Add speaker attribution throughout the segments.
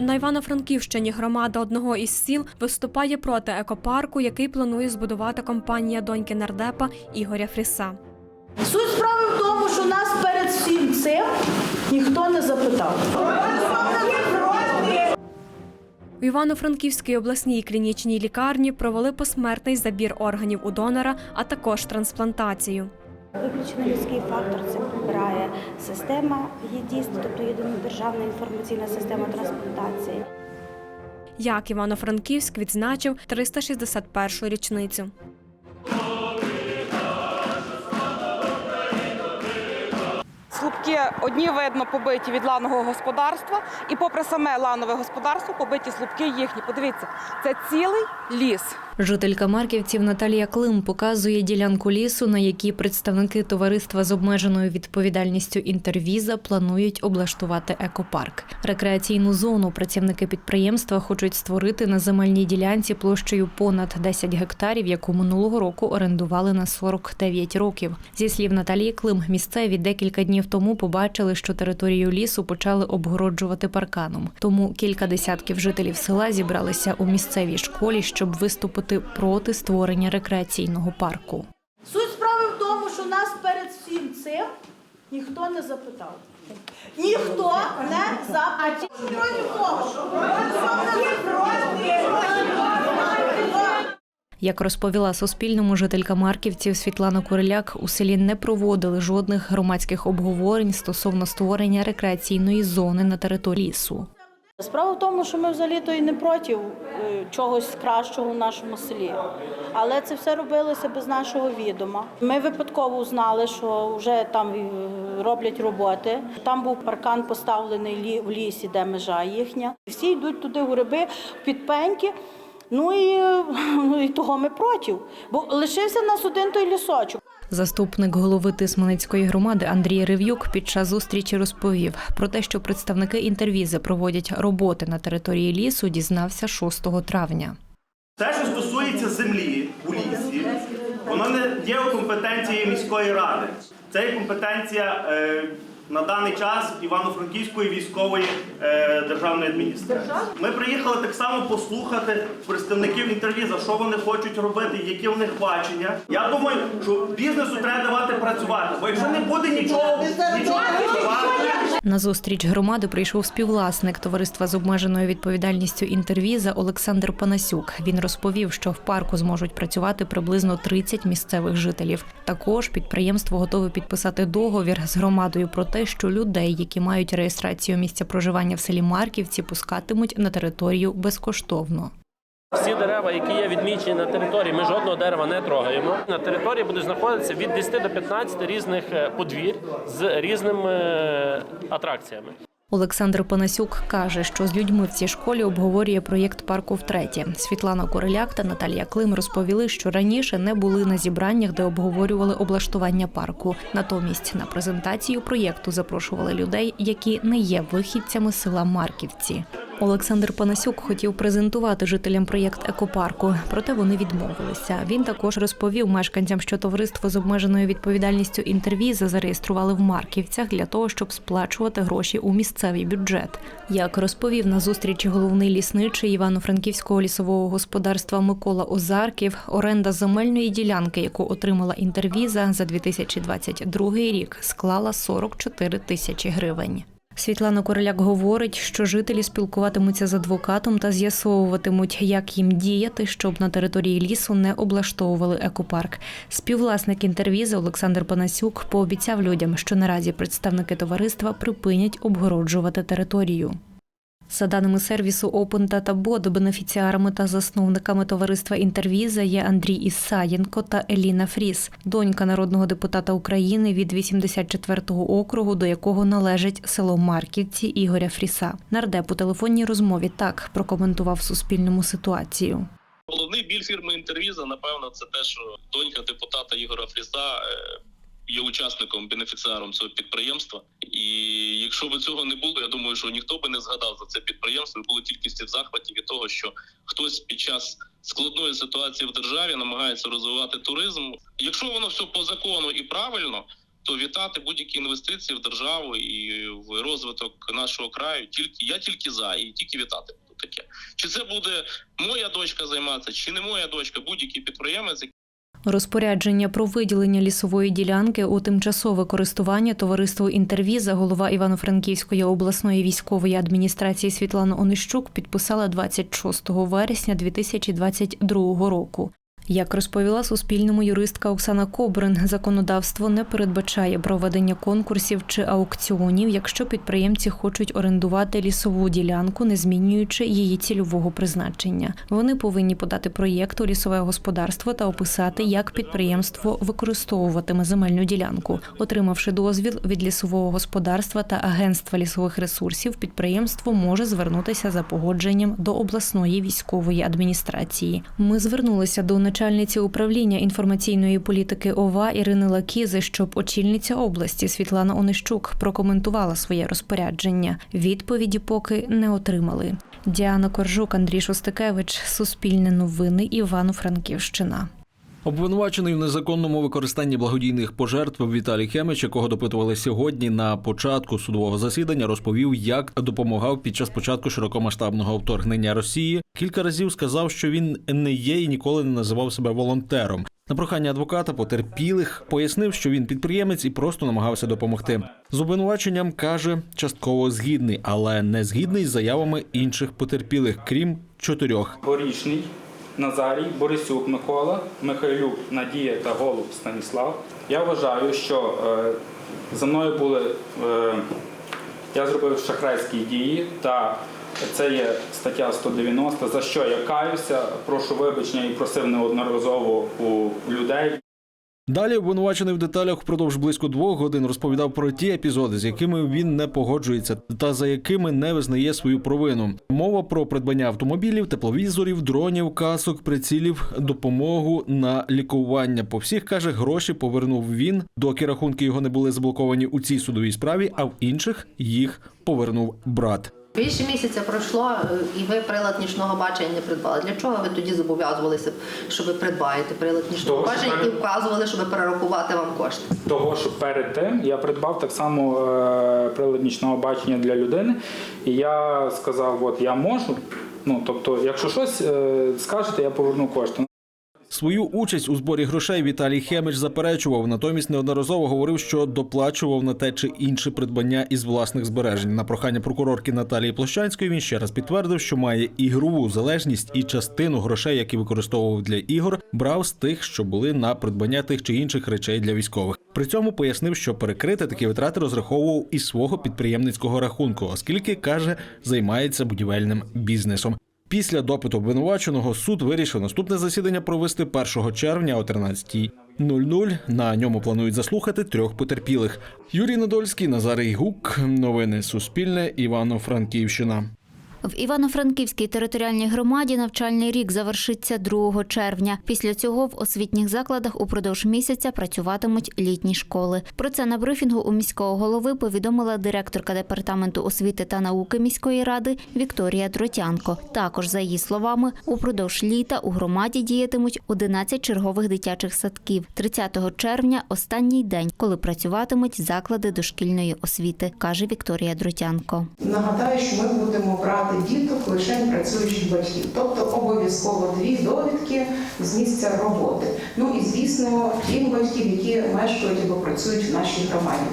Speaker 1: На Івано-Франківщині громада одного із сіл виступає проти екопарку, який планує збудувати компанія доньки нардепа Ігоря Фріса.
Speaker 2: Суть справи в тому, що нас перед всім цим ніхто не запитав.
Speaker 1: У Івано-Франківській обласній клінічній лікарні провели посмертний забір органів у донора, а також трансплантацію.
Speaker 3: Виключно людський фактор це прибирає система ЄДІС, тобто єдина державна інформаційна система трансплантації.
Speaker 1: Як Івано-Франківськ відзначив 361-ю річницю.
Speaker 4: Слупки одні видно побиті від ланого господарства, і попри саме ланове господарство побиті слупки їхні. Подивіться, це цілий ліс.
Speaker 5: Жителька Марківців Наталія Клим показує ділянку лісу, на якій представники товариства з обмеженою відповідальністю інтервіза планують облаштувати екопарк. Рекреаційну зону працівники підприємства хочуть створити на земельній ділянці площею понад 10 гектарів, яку минулого року орендували на 49 років. Зі слів Наталії Клим, місцеві декілька днів тому побачили, що територію лісу почали обгороджувати парканом. Тому кілька десятків жителів села зібралися у місцевій школі, щоб виступити проти створення рекреаційного парку.
Speaker 2: Суть справи в тому, що нас перед всім цим ніхто не запитав. Ніхто не запитав.
Speaker 5: Як розповіла Суспільному жителька Марківців Світлана Куриляк, у селі не проводили жодних громадських обговорень стосовно створення рекреаційної зони на території лісу.
Speaker 2: Справа в тому, що ми взагалі-то і не проти е, чогось кращого в нашому селі. Але це все робилося без нашого відома. Ми випадково знали, що вже там е, роблять роботи. Там був паркан поставлений в лісі, де межа їхня. Всі йдуть туди у гриби, в підпеньки. Ну і, е, ну і того ми проти. Бо лишився нас один той лісочок.
Speaker 5: Заступник голови Тисменецької громади Андрій Рев'юк під час зустрічі розповів про те, що представники інтервізи проводять роботи на території лісу, дізнався 6 травня.
Speaker 6: Те, що стосується землі у лісі, воно не є у компетенції міської ради. Це є компетенція е, на даний час Івано-Франківської військової е, державної адміністрації. Ми приїхали так само послухати представників інтервіза, що вони хочуть робити, які в них бачення. Я думаю, що бізнесу треба давати працювати, бо якщо не буде нічого, нічого.
Speaker 5: На зустріч громади прийшов співвласник товариства з обмеженою відповідальністю інтервіза Олександр Панасюк. Він розповів, що в парку зможуть працювати приблизно 30 місцевих жителів. Також підприємство готове підписати договір з громадою про те, що людей, які мають реєстрацію місця проживання в селі Марківці, пускатимуть на територію безкоштовно.
Speaker 7: Всі дерева, які є відмічені на території, ми жодного дерева не трогаємо. На території будуть знаходитися від 10 до 15 різних е, подвір'я з різними е, атракціями.
Speaker 5: Олександр Панасюк каже, що з людьми в цій школі обговорює проєкт парку втретє. Світлана Кореляк та Наталія Клим розповіли, що раніше не були на зібраннях, де обговорювали облаштування парку. Натомість на презентацію проєкту запрошували людей, які не є вихідцями села Марківці. Олександр Панасюк хотів презентувати жителям проєкт екопарку, проте вони відмовилися. Він також розповів мешканцям, що товариство з обмеженою відповідальністю інтервіза зареєстрували в Марківцях для того, щоб сплачувати гроші у місцевий бюджет. Як розповів на зустрічі головний лісничий Івано-Франківського лісового господарства Микола Озарків, оренда земельної ділянки, яку отримала інтервіза за 2022 рік, склала 44 тисячі гривень. Світлана Короляк говорить, що жителі спілкуватимуться з адвокатом та з'ясовуватимуть, як їм діяти, щоб на території лісу не облаштовували екопарк. Співвласник інтервізи Олександр Панасюк пообіцяв людям, що наразі представники товариства припинять обгороджувати територію. За даними сервісу Open Data Bot, бенефіціарами та засновниками товариства інтервіза є Андрій Ісаєнко та Еліна Фріс, донька народного депутата України від 84-го округу, до якого належить село Марківці Ігоря Фріса. Нардеп у телефонній розмові так прокоментував Суспільному ситуацію.
Speaker 8: Головний біль фірми інтервіза, напевно, це те, що донька депутата Ігора Фріса е, є учасником бенефіціаром цього підприємства. І якщо б цього не було, я думаю, що ніхто би не згадав за це підприємство. Було тільки всі в захваті від того, що хтось під час складної ситуації в державі намагається розвивати туризм. Якщо воно все по закону і правильно. то вітати будь-які інвестиції в державу і в розвиток нашого краю. Тільки я тільки за і тільки вітати буду таке. Чи це буде моя дочка займатися, чи не моя дочка, будь-який підприємець,
Speaker 5: Розпорядження про виділення лісової ділянки у тимчасове користування товариству інтервіза голова Івано-Франківської обласної військової адміністрації Світлана Онищук підписала 26 вересня 2022 року. Як розповіла Суспільному юристка Оксана Кобрин, законодавство не передбачає проведення конкурсів чи аукціонів, якщо підприємці хочуть орендувати лісову ділянку, не змінюючи її цільового призначення. Вони повинні подати проєкт у лісове господарство та описати, як підприємство використовуватиме земельну ділянку. Отримавши дозвіл від лісового господарства та агентства лісових ресурсів, підприємство може звернутися за погодженням до обласної військової адміністрації. Ми звернулися до начальниці управління інформаційної політики ОВА Ірини Лакізи, щоб очільниця області Світлана Онищук прокоментувала своє розпорядження. Відповіді поки не отримали. Діана Коржук, Андрій Шостикевич, Суспільне новини, Івано-Франківщина.
Speaker 9: Обвинувачений в незаконному використанні благодійних пожертв Віталій Хемич, якого допитували сьогодні на початку судового засідання, розповів, як допомагав під час початку широкомасштабного вторгнення Росії. Кілька разів сказав, що він не є і ніколи не називав себе волонтером. На прохання адвоката потерпілих пояснив, що він підприємець і просто намагався допомогти. З обвинуваченням каже, частково згідний, але не згідний з заявами інших потерпілих, крім чотирьох.
Speaker 10: Горішний, Назарій, Борисюк Микола, Михайлюк, Надія та Голуб Станіслав. Я вважаю, що е, за мною були. Е, я зробив шахрайські дії, та це є стаття 190, за що я каюся, прошу вибачення і просив неодноразово у людей.
Speaker 9: Далі обвинувачений в деталях впродовж близько двох годин розповідав про ті епізоди, з якими він не погоджується, та за якими не визнає свою провину. Мова про придбання автомобілів, тепловізорів, дронів, касок, прицілів, допомогу на лікування. По всіх каже, гроші повернув він, доки рахунки його не були заблоковані у цій судовій справі, а в інших їх повернув брат.
Speaker 11: Більше місяця пройшло, е, і ви прилад нічного бачення не придбали. Для чого ви тоді зобов'язувалися, що ви придбаєте прилад нічного
Speaker 10: Того,
Speaker 11: бачення і вказували, щоб перерахувати вам кошти?
Speaker 10: Того, що перед тим я придбав так само е, прилад нічного бачення для людини, і я сказав: от я можу. Ну тобто, якщо щось е, скажете, я поверну кошти.
Speaker 9: Свою участь у зборі грошей Віталій Хемич заперечував, натомість неодноразово говорив, що доплачував на те чи інше придбання із власних збережень. На прохання прокурорки Наталії Площанської він ще раз підтвердив, що має ігрову залежність і частину грошей, які використовував для ігор, брав з тих, що були на придбання тих чи інших речей для військових. При цьому пояснив, що перекрити такі витрати розраховував із свого підприємницького рахунку, оскільки каже, займається будівельним бізнесом. Після допиту обвинуваченого суд вирішив наступне засідання провести 1 червня о 13.00. На ньому планують заслухати трьох потерпілих: Юрій Надольський, Назарій Гук. Новини Суспільне, Івано-Франківщина.
Speaker 12: В Івано-Франківській територіальній громаді навчальний рік завершиться 2 червня. Після цього в освітніх закладах упродовж місяця працюватимуть літні школи. Про це на брифінгу у міського голови повідомила директорка департаменту освіти та науки міської ради Вікторія Дротянко. Також за її словами, упродовж літа у громаді діятимуть 11 чергових дитячих садків. 30 червня останній день, коли працюватимуть заклади дошкільної освіти, каже Вікторія Дротянко.
Speaker 13: Нагадаю, що ми будемо брати діток лише працюючих батьків, тобто обов'язково дві довідки з місця роботи. Ну і звісно, тих батьків, які мешкають або працюють в нашій громаді.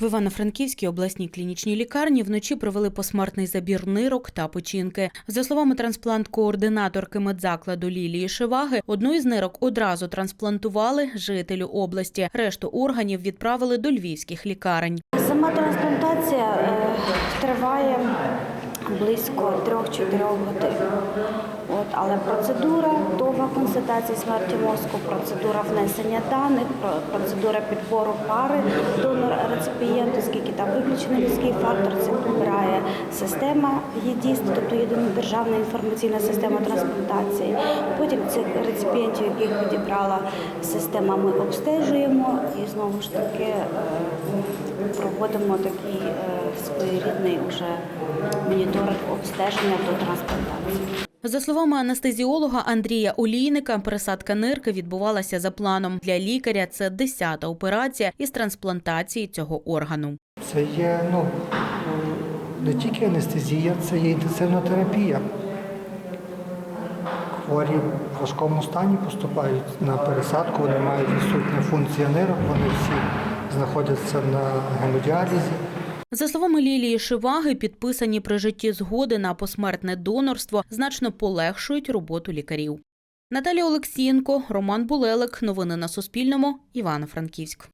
Speaker 14: В Івано-Франківській обласній клінічній лікарні вночі провели посмертний забір нирок та печінки. За словами трансплант-координаторки медзакладу Лілії Шиваги, одну із нирок одразу трансплантували жителю області. Решту органів відправили до львівських лікарень.
Speaker 3: Сама трансплантація е, триває близько 3-4 годин. От, але процедура довга констатації смерті мозку, процедура внесення даних, процедура підбору пари донор-реципієнт, оскільки там виключений людський фактор, це підбирає система ЄДІСТ, тобто єдина державна інформаційна система трансплантації. Потім цих реципієнтів, яких відібрала система, ми обстежуємо і знову ж таки е, проводимо такий е, своєрідний уже моніторинг обстеження до трансплантації.
Speaker 14: За словами анестезіолога Андрія Олійника, пересадка нирки відбувалася за планом. Для лікаря це 10-та операція із трансплантації цього органу.
Speaker 15: Це є ну, не тільки анестезія, це є інтенсивна терапія. Хворі в важкому стані поступають на пересадку, вони мають відсутні функції нирок, вони всі знаходяться на гемодіалізі.
Speaker 14: За словами Лілії Шиваги, підписані при житті згоди на посмертне донорство значно полегшують роботу лікарів. Наталія Олексієнко, Роман Булелик. Новини на Суспільному. Івано-Франківськ.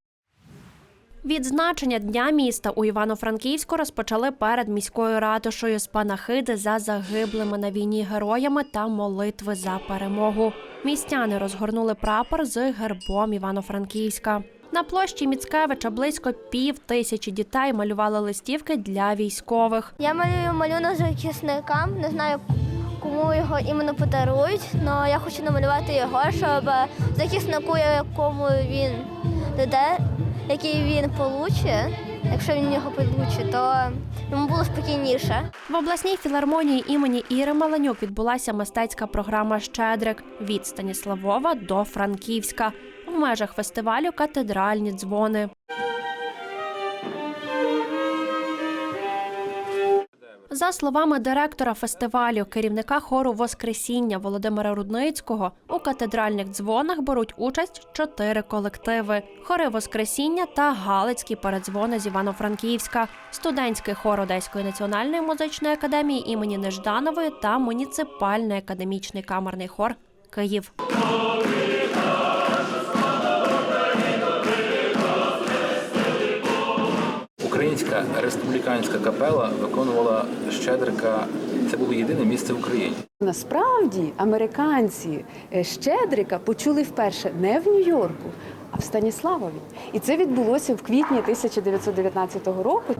Speaker 1: Відзначення дня міста у Івано-Франківську розпочали перед міською ратушою з панахиди за загиблими на війні героями та молитви за перемогу. Містяни розгорнули прапор з гербом Івано-Франківська. На площі Міцкевича близько пів тисячі дітей малювали листівки для військових.
Speaker 16: Я малюю малюнок захисникам, не знаю, кому його іменно подарують, але я хочу намалювати його, щоб захиснику, якому він доде, який він получить, якщо він його получить, то йому було спокійніше.
Speaker 1: В обласній філармонії імені Іри Маланюк відбулася мистецька програма Щедрик від Станіславова до Франківська. Межах фестивалю катедральні дзвони. За словами директора фестивалю, керівника хору Воскресіння Володимира Рудницького, у катедральних дзвонах беруть участь чотири колективи: хори Воскресіння та Галицькі передзвони з Івано-Франківська, студентський хор Одеської національної музичної академії імені Нежданової та муніципальний академічний камерний хор Київ.
Speaker 17: Республіканська капела виконувала Щедрика. Це було єдине місце в Україні.
Speaker 18: Насправді американці е, Щедрика почули вперше не в Нью-Йорку, а в Станіславові. І це відбулося в квітні 1919 року.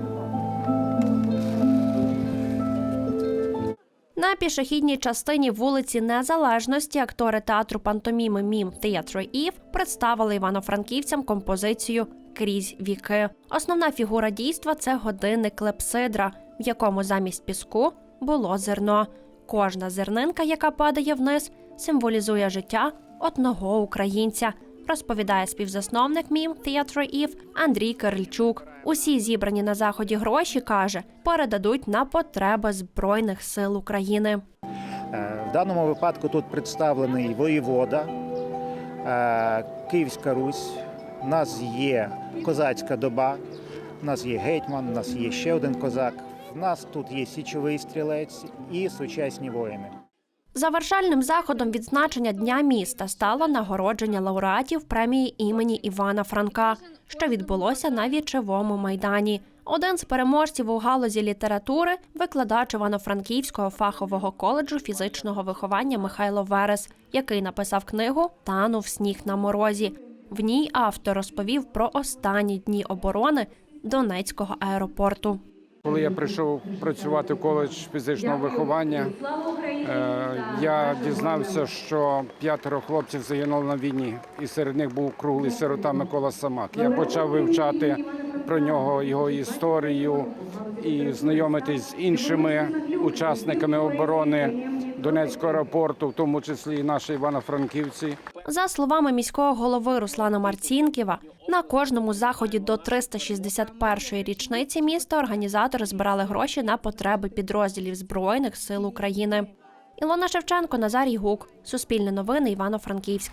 Speaker 1: На пішохідній частині вулиці Незалежності актори театру пантоміми Мім Театру Ів представили івано-франківцям композицію Крізь віки. Основна фігура дійства це годинник клепсидра, в якому замість піску було зерно. Кожна зернинка, яка падає вниз, символізує життя одного українця. Розповідає співзасновник мім Театру Ів Андрій Кирильчук. Усі зібрані на заході гроші каже, передадуть на потреби збройних сил України.
Speaker 19: Е, В даному випадку тут представлений воєвода, е, Київська Русь. У нас є козацька доба, у нас є гетьман, у нас є ще один козак. У нас тут є січовий стрілець і сучасні воїни.
Speaker 1: Завершальним заходом відзначення Дня міста стало нагородження лауреатів премії імені Івана Франка, що відбулося на вічовому майдані. Один з переможців у галузі літератури викладач Івано-Франківського фахового коледжу фізичного виховання Михайло Верес, який написав книгу Танув сніг на морозі. В ній автор розповів про останні дні оборони Донецького аеропорту.
Speaker 20: Коли я прийшов працювати в коледж фізичного виховання, е, я дізнався, що п'ятеро хлопців загинули на війні, і серед них був круглий сирота Микола Самак. Я почав вивчати про нього його історію і знайомитись з іншими учасниками оборони Донецького аеропорту, в тому числі і наші івано-франківці.
Speaker 1: За словами міського голови Руслана Марцінківа, на кожному заході до 361-ї річниці міста організатори збирали гроші на потреби підрозділів Збройних сил України. Ілона Шевченко, Назарій Гук, Суспільне новини, Івано-Франківськ.